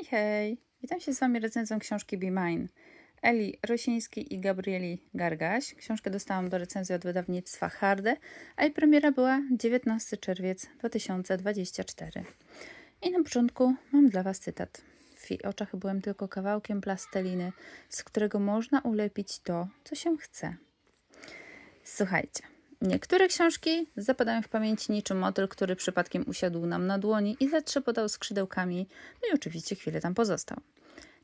Hej, hej! Witam się z Wami recenzją książki Be Mine. Eli Rosińskiej i Gabrieli Gargaś. Książkę dostałam do recenzji od wydawnictwa Harde, a jej premiera była 19 czerwiec 2024. I na początku mam dla Was cytat. W jej oczach byłem tylko kawałkiem plasteliny, z którego można ulepić to, co się chce. Słuchajcie. Niektóre książki zapadają w pamięci niczym motyl, który przypadkiem usiadł nam na dłoni i zatrzepotał skrzydełkami, no i oczywiście chwilę tam pozostał.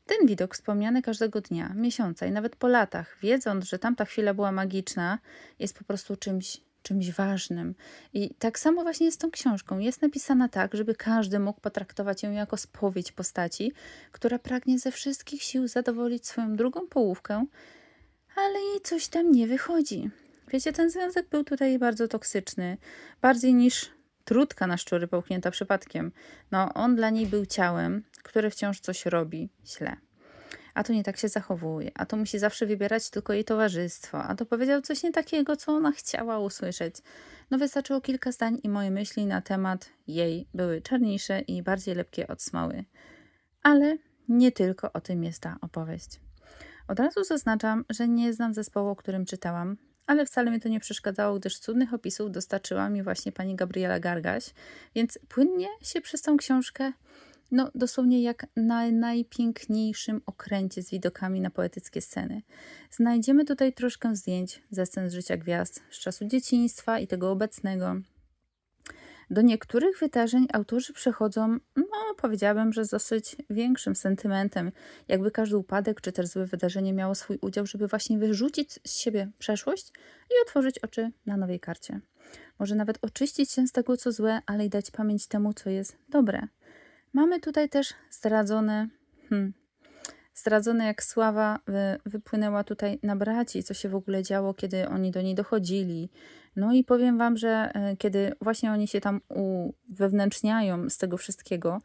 Ten widok wspomniany każdego dnia, miesiąca i nawet po latach, wiedząc, że tamta chwila była magiczna, jest po prostu czymś, czymś ważnym. I tak samo właśnie jest z tą książką. Jest napisana tak, żeby każdy mógł potraktować ją jako spowiedź postaci, która pragnie ze wszystkich sił zadowolić swoją drugą połówkę, ale jej coś tam nie wychodzi. Wiecie, ten związek był tutaj bardzo toksyczny, bardziej niż trudka na szczury połknięta przypadkiem. No, on dla niej był ciałem, które wciąż coś robi źle. A to nie tak się zachowuje, a to musi zawsze wybierać tylko jej towarzystwo, a to powiedział coś nie takiego, co ona chciała usłyszeć. No wystarczyło kilka zdań i moje myśli na temat jej były czarniejsze i bardziej lepkie od smoły. Ale nie tylko o tym jest ta opowieść. Od razu zaznaczam, że nie znam zespołu, o którym czytałam, ale wcale mi to nie przeszkadzało, gdyż cudnych opisów dostarczyła mi właśnie pani Gabriela Gargaś, więc płynnie się przez tą książkę, no dosłownie jak na najpiękniejszym okręcie z widokami na poetyckie sceny. Znajdziemy tutaj troszkę zdjęć ze scen z życia gwiazd, z czasu dzieciństwa i tego obecnego, do niektórych wydarzeń autorzy przechodzą, no powiedziałabym, że z dosyć większym sentymentem, jakby każdy upadek czy też złe wydarzenie miało swój udział, żeby właśnie wyrzucić z siebie przeszłość i otworzyć oczy na nowej karcie. Może nawet oczyścić się z tego, co złe, ale i dać pamięć temu, co jest dobre. Mamy tutaj też zdradzone, hmm, zdradzone jak sława wypłynęła tutaj na braci, co się w ogóle działo, kiedy oni do niej dochodzili. No i powiem Wam, że e, kiedy właśnie oni się tam uwewnętrzniają z tego wszystkiego,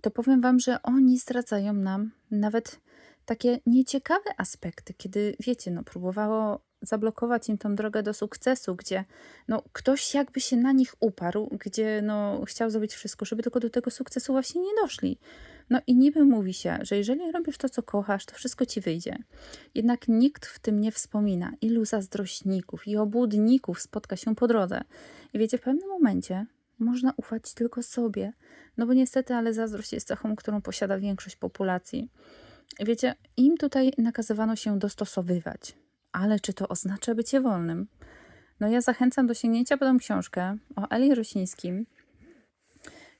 to powiem Wam, że oni zdradzają nam nawet takie nieciekawe aspekty, kiedy wiecie, no próbowało zablokować im tą drogę do sukcesu, gdzie no, ktoś jakby się na nich uparł, gdzie no, chciał zrobić wszystko, żeby tylko do tego sukcesu właśnie nie doszli. No i niby mówi się, że jeżeli robisz to, co kochasz, to wszystko ci wyjdzie. Jednak nikt w tym nie wspomina, ilu zazdrośników i obłudników spotka się po drodze. I wiecie, w pewnym momencie można ufać tylko sobie, no bo niestety, ale zazdrość jest cechą, którą posiada większość populacji. Wiecie, im tutaj nakazywano się dostosowywać, ale czy to oznacza bycie wolnym? No ja zachęcam do sięgnięcia po tą książkę o Eli Rosińskim,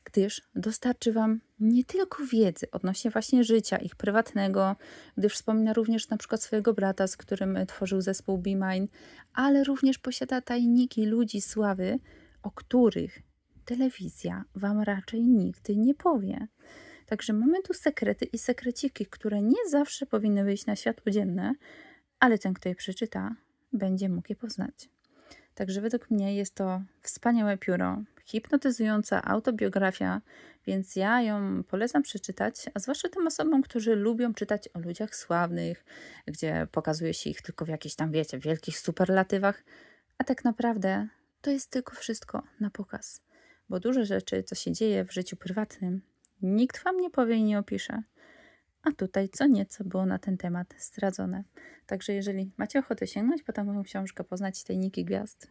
gdyż dostarczy Wam nie tylko wiedzy odnośnie właśnie życia ich prywatnego, gdyż wspomina również na przykład swojego brata, z którym tworzył zespół Be Mine, ale również posiada tajniki ludzi sławy, o których telewizja Wam raczej nigdy nie powie. Także mamy tu sekrety i sekreciki, które nie zawsze powinny wyjść na światło dzienne, ale ten, kto je przeczyta, będzie mógł je poznać. Także według mnie jest to wspaniałe pióro, hipnotyzująca autobiografia, więc ja ją polecam przeczytać, a zwłaszcza tym osobom, którzy lubią czytać o ludziach sławnych, gdzie pokazuje się ich tylko w jakichś tam, wiecie, wielkich superlatywach, a tak naprawdę to jest tylko wszystko na pokaz, bo duże rzeczy, co się dzieje w życiu prywatnym, nikt wam nie powie i nie opisze. A tutaj co nieco było na ten temat zdradzone. Także jeżeli macie ochotę sięgnąć po moją książkę, poznać tajniki gwiazd,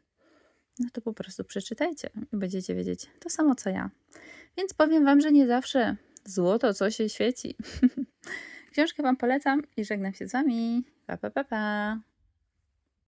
no to po prostu przeczytajcie i będziecie wiedzieć to samo co ja. Więc powiem Wam, że nie zawsze złoto co się świeci. Książkę Wam polecam i żegnam się z Wami. Pa, pa, pa, pa.